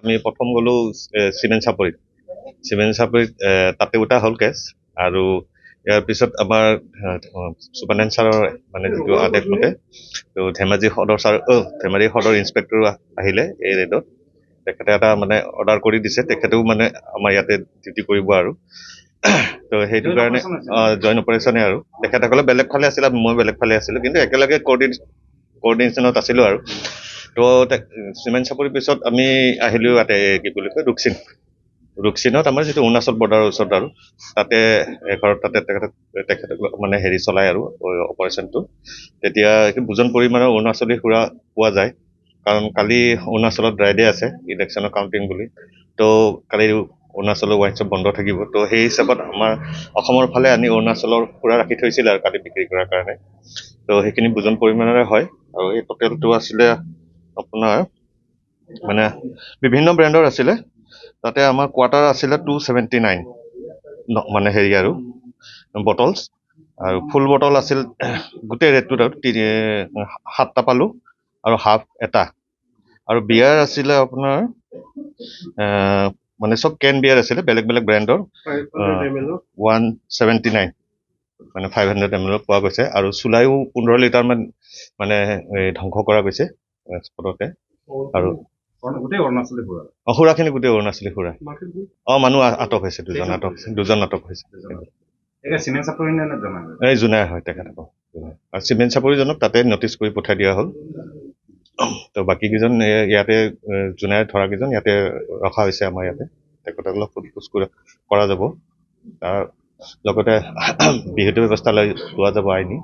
আমি প্ৰথম গ'লো চিমেণ্ট চাপৰিত। চিমেণ্ট চাপৰিত তাতে উঠা হ'ল কেছ আৰু ইয়াৰ পিছত আমাৰ চুপাৰডেণ্ট ছাৰৰ মানে যিটো আদেশ মতে ত' ধেমাজি সদৰ ছাৰ ধেমাজি সদৰ ইনস্পেক্টৰ আহিলে এই ৰেডত। তেখেতে এটা মানে অৰ্ডাৰ কৰি দিছে তেখেতেও মানে আমাৰ ইয়াতে ডিউটি কৰিব আৰু। ত' সেইটো কাৰণে জইন অপাৰেশ্যনে আৰু। তেখেতসকলে বেলেগ ফালে আছিলে মই বেলেগ ফালে আছিলোঁ। কিন্তু একেলগে কৰ্ডিন কৰ্ডিনেশ্যনত আছিলোঁ আৰু। ত' চিমেণ্ট চাপৰিৰ পিছত আমি আহিলোঁ ইয়াতে কি বুলি কয় ৰুকচিন ৰুকচিনত আমাৰ যিটো অৰুণাচল বৰ্ডাৰৰ ওচৰত আৰু তাতে এঘৰত তাতে তেখেত তেখেতক মানে হেৰি চলাই আৰু অপাৰেশ্যনটো তেতিয়া বুজন পৰিমাণৰ অৰুণাচলী সুৰা পোৱা যায় কাৰণ কালি অৰুণাচলত ড্ৰাই ডে আছে ইলেকশ্যনৰ কাউণ্টিং বুলি। ত' কালি অৰুণাচলৰ ৱাইন শ্বপ বন্ধ থাকিব। ত' সেই হিচাপত আমাৰ অসমৰ ফালে আনি অৰুণাচলৰ সুৰা ৰাখি থৈছিলে আৰু কালি বিক্ৰী কৰাৰ কাৰণে। ত' সেইখিনি বুজন পৰিমাণৰে হয় আৰু এই টোটেলটো আছিলে আপোনাৰ মানে বিভিন্ন ব্ৰেণ্ডৰ আছিলে। তাতে আমাৰ কোৱাৰ্টাৰ আছিলে টু ছেভেণ্টি নাইন মানে হেৰি আৰু বটলছ আৰু ফুল বটল আছিল গোটেই ৰেটটোত আৰু তিনি- সাতটা পালোঁ আৰু হাফ এটা। আৰু বিয়াৰ আছিলে আপোনাৰ মানে চব কেন বিয়াৰ আছিলে বেলেগ বেলেগ ব্ৰেণ্ডৰ ওৱান ছেভেণ্টি নাইন মানে ফাইভ হাণ্ড্ৰেড এম এলৰ পোৱা গৈছে। আৰু চুলাইও পোন্ধৰ লিটাৰমান মানে ধ্বংস কৰা গৈছে। স্পটতে আৰু গোটেই অৰুণাচলী পুৰা অ, সুৰাখিনি গোটেই অৰুণাচলী সুৰা অ মানুহ আটক হৈছে দুজন আটক দুজন আটক হৈছে। এই জোনাই হয় তেখেতসকল। আৰু চিমেণ্ট চাপৰিজনক তাতে নটিচ কৰি পঠাই দিয়া হ'ল। তো বাকীকেইজন ইয়াতে জোনাই ধৰা কেইজন ইয়াতে ৰখা হৈছে আমাৰ ইয়াতে। তেখেতসকলক সোধ পোছ কৰা- কৰা যাব। তাৰ লগতে বিহিত ব্যৱস্থা লৈ লোৱা যাব আইনী।